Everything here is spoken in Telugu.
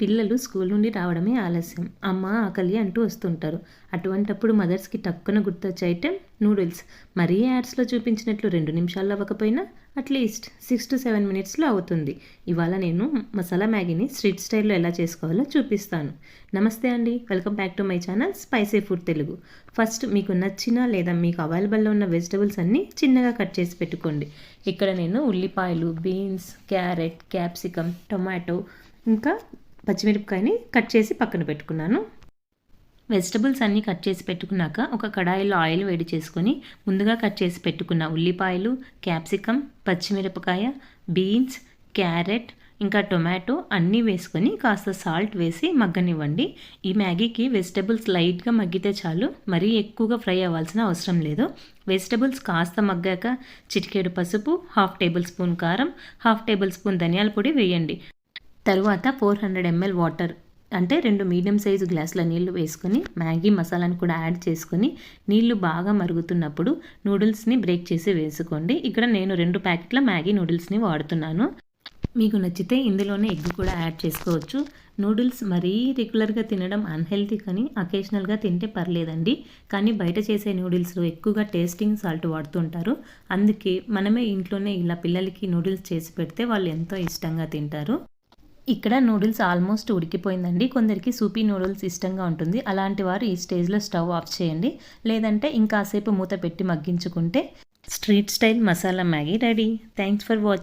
పిల్లలు స్కూల్ నుండి రావడమే ఆలస్యం. అమ్మ ఆకలి అంటూ వస్తుంటారు. అటువంటప్పుడు మదర్స్కి టక్కున గుర్తొచ్చే ఐటెం నూడిల్స్. మరీ యాడ్స్లో చూపించినట్లు రెండు నిమిషాల్లో అవ్వకపోయినా అట్లీస్ట్ సిక్స్ టు సెవెన్ మినిట్స్లో అవుతుంది. ఇవాళ నేను మసాలా మ్యాగీని స్ట్రీట్ స్టైల్లో ఎలా చేసుకోవాలో చూపిస్తాను. నమస్తే అండి. Welcome back to my channel spicy food Telugu. First మీకు నచ్చిన లేదా మీకు అవైలబుల్లో ఉన్న వెజిటబుల్స్ అన్నీ చిన్నగా కట్ చేసి పెట్టుకోండి. ఇక్కడ నేను ఉల్లిపాయలు బీన్స్ క్యారెట్ క్యాప్సికమ్ టొమాటో ఇంకా పచ్చిమిరపకాయని కట్ చేసి పక్కన పెట్టుకున్నాను. వెజిటబుల్స్ అన్నీ కట్ చేసి పెట్టుకున్నాక ఒక కడాయిలో ఆయిల్ వేడి చేసుకొని ముందుగా కట్ చేసి పెట్టుకున్న ఉల్లిపాయలు క్యాప్సికమ్ పచ్చిమిరపకాయ బీన్స్ క్యారెట్ ఇంకా టొమాటో అన్నీ వేసుకొని కాస్త సాల్ట్ వేసి మగ్గనివ్వండి. ఈ మ్యాగీకి వెజిటబుల్స్ లైట్గా మగ్గితే చాలు మరీ ఎక్కువగా ఫ్రై అవ్వాల్సిన అవసరం లేదు. వెజిటబుల్స్ కాస్త మగ్గాక చిటికేడు పసుపు హాఫ్ టేబుల్ స్పూన్ కారం హాఫ్ టేబుల్ స్పూన్ ధనియాల పొడి వేయండి. తరువాత ఫోర్ హండ్రెడ్ ఎంఎల్ వాటర్ అంటే రెండు మీడియం సైజు గ్లాసుల నీళ్ళు వేసుకొని మ్యాగీ మసాలాను కూడా యాడ్ చేసుకొని నీళ్ళు బాగా మరుగుతున్నప్పుడు నూడిల్స్ని బ్రేక్ చేసి వేసుకోండి. ఇక్కడ నేను రెండు ప్యాకెట్ల మ్యాగీ నూడిల్స్ని వాడుతున్నాను. మీకు నచ్చితే ఇందులోనే ఎగ్ కూడా యాడ్ చేసుకోవచ్చు. నూడిల్స్ మరీ రెగ్యులర్గా తినడం అన్హెల్తీ కానీ అకేషనల్గా తింటే పర్లేదండి. కానీ బయట చేసే నూడిల్స్లో ఎక్కువగా టేస్టింగ్ సాల్ట్ వాడుతుంటారు. అందుకే మనమే ఇంట్లోనే ఇలా పిల్లలకి నూడిల్స్ చేసి పెడితే వాళ్ళు ఎంతో ఇష్టంగా తింటారు. ఇక్కడ నూడిల్స్ ఆల్మోస్ట్ ఉడికిపోయిందండి. కొందరికి సూపీ నూడిల్స్ ఇష్టంగా ఉంటుంది. అలాంటి వారు ఈ స్టేజ్లో స్టవ్ ఆఫ్ చేయండి. లేదంటే ఇంకాసేపు మూత పెట్టి మగ్గించుకుంటే street style masala Maggi ready. Thanks for watching